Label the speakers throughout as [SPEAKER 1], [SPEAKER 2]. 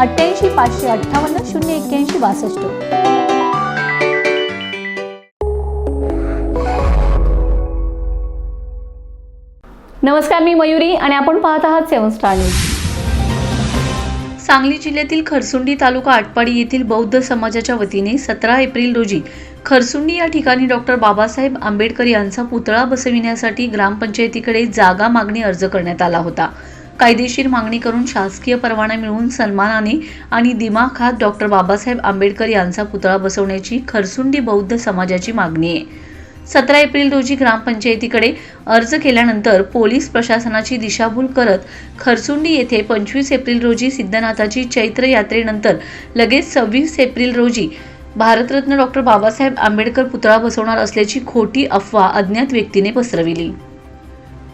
[SPEAKER 1] अठ्ठ्याऐंशी पाचशे अठ्ठावन्न शून्य एक्क्याऐंशी बासष्ट. नमस्कार मी मयुरी आणि आपण पाहत आहात सेवन स्टार न्यूज. सांगली जिल्ह्यातील खरसुंडी तालुका आटपाडी येथील बौद्ध समाजाच्या वतीने सतरा एप्रिल रोजी खरसुंडी या ठिकाणी डॉक्टर बाबासाहेब आंबेडकर यांचा पुतळा बसविण्यासाठी ग्रामपंचायतीकडे जागा मागणी अर्ज करण्यात आला होता. कायदेशीर मागणी करून शासकीय परवाना मिळवून सन्मानाने आणि दिमाखात डॉक्टर बाबासाहेब आंबेडकर यांचा पुतळा बसवण्याची खरसुंडी बौद्ध समाजाची मागणी आहे. सतरा एप्रिल रोजी ग्रामपंचायतीकडे अर्ज केल्यानंतर पोलीस प्रशासनाची दिशाभूल करत खरसुंडी येथे पंचवीस एप्रिल रोजी सिद्धनाथाची चैत्र यात्रेनंतर लगेच सव्वीस एप्रिल रोजी भारतरत्न डॉक्टर बाबासाहेब आंबेडकर पुतळा बसवणार असल्याची खोटी अफवा अज्ञात व्यक्तीने पसरविली.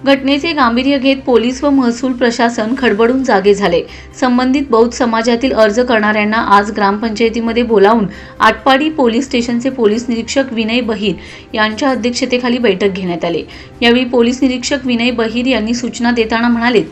[SPEAKER 1] घटनेचे गांभीर्य घेत पोलीस व महसूल प्रशासन खडबडून जागे झाले. संबंधित बौद्ध समाजातील अर्ज करणाऱ्यांना आज ग्रामपंचायतीमध्ये बोलावून आटपाडी पोलीस स्टेशनचे पोलीस निरीक्षक विनय बहीर यांच्या अध्यक्षतेखाली बैठक घेण्यात आली. यावेळी पोलीस निरीक्षक विनय बहीर यांनी सूचना देताना म्हणाले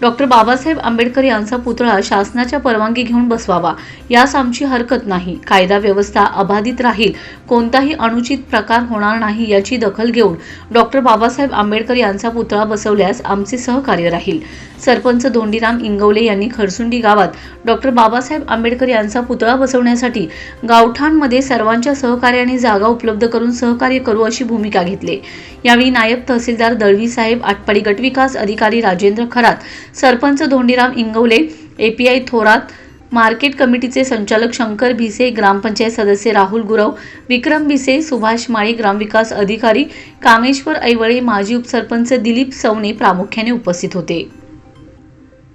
[SPEAKER 1] डॉक्टर बाबासाहेब आंबेडकर यांचा पुतळा शासनाच्या परवानगी घेऊन बसवावा. यास आमची हरकत नाही. कायदा व्यवस्था अबाधित राहील. कोणताही अनुचित प्रकार होणार नाही याची दखल घेऊन डॉक्टर बाबासाहेब आंबेडकर यांचा पुतळा बसवल्यास आमचे सहकार्य राहील. सरपंच धोंडीराम इंगवले यांनी खरसुंडी गावात डॉक्टर बाबासाहेब आंबेडकर यांचा पुतळा बसवण्यासाठी गावठाणमध्ये सर्वांच्या सहकार्याने जागा उपलब्ध करून सहकार्य करू अशी भूमिका घेतली. यावेळी नायब तहसीलदार दळवी साहेब आटपाडी गटविकास अधिकारी राजेंद्र खरात सरपंच धोंडीराम इंगवले एपीआय थोरात मार्केट कमिटीचे संचालक शंकर भिसे ग्रामपंचायत सदस्य राहुल गुरव विक्रम भिसे सुभाष माळी ग्रामविकास अधिकारी कामेश्वर ऐवळे माजी उपसरपंच दिलीप सवणे प्रामुख्याने उपस्थित होते.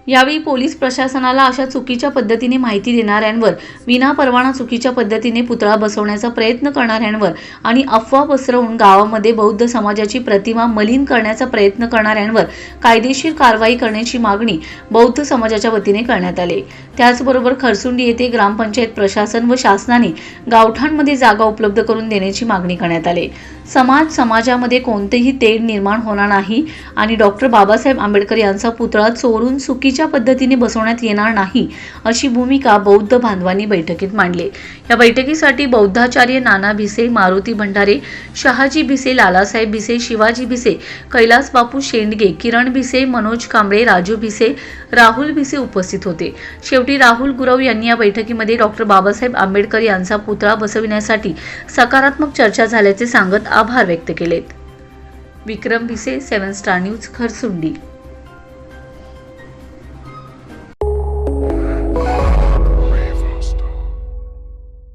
[SPEAKER 1] यावेळी पोलीस प्रशासनाला अशा चुकीच्या पद्धतीने माहिती देणाऱ्यांवर विनापरवाना चुकीच्या पद्धतीने पुतळा बसवण्याचा प्रयत्न करणाऱ्यांवर आणि अफवा पसरवून गावामध्ये बौद्ध समाजाची प्रतिमा मलिन करण्याचा प्रयत्न करणाऱ्यांवर कायदेशीर कारवाई करण्याची मागणी बौद्ध समाजाच्या वतीने करण्यात आली. त्याचबरोबर खरसुंडी येथे ग्रामपंचायत प्रशासन व शासनाने गावठाणमध्ये जागा उपलब्ध करून देण्याची मागणी करण्यात आली. समाज समाजामध्ये कोणतेही तेढ निर्माण होणार नाही आणि डॉक्टर बाबासाहेब आंबेडकर यांचा पुतळा चोरून चुकी चुकीच्या पद्धतीने बसवण्यात येणार नाही अशी भूमिका बौद्ध बांधवांनी बैठकीत मांडली. या बैठकीसाठी बौद्धाचार्य नाना भिसे मारुती भंडारे शहाजी भिसे लालासाहेब भिसे शिवाजी भिसे कैलास बापू शेंडगे किरण भिसे मनोज कांबळे राजू भिसे राहुल भिसे उपस्थित होते. शेवटी राहुल गुरव यांनी या बैठकीमध्ये डॉक्टर बाबासाहेब आंबेडकर यांचा पुतळा बसविण्यासाठी सकारात्मक चर्चा झाल्याचे सांगत आभार व्यक्त केलेत. Vikram Bhise seven star news Kharsundi.